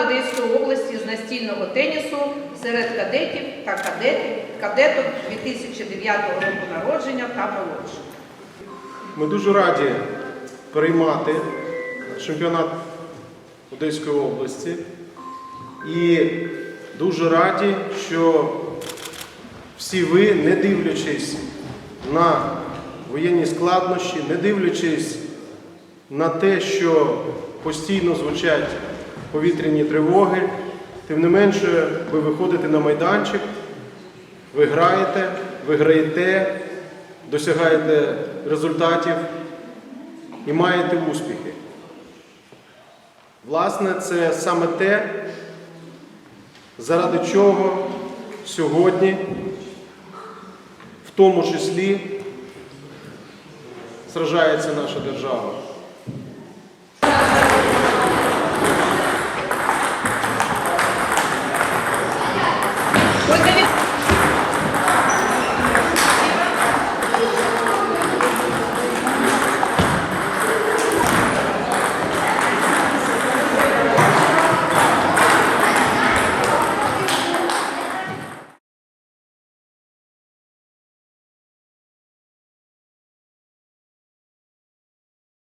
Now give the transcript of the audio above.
Одеської області з настільного тенісу серед кадетів та кадетів, кадеток 2009 року народження та молодших. Ми дуже раді приймати чемпіонат Одеської області і дуже раді, що всі ви, не дивлячись на воєнні складнощі, не дивлячись на те, що постійно звучать повітряні тривоги, тим не менше ви виходите на майданчик, ви граєте, ви граєте, досягаєте результатів і маєте успіхи. Власне, це саме те, заради чого сьогодні, в тому числі, сражається наша держава.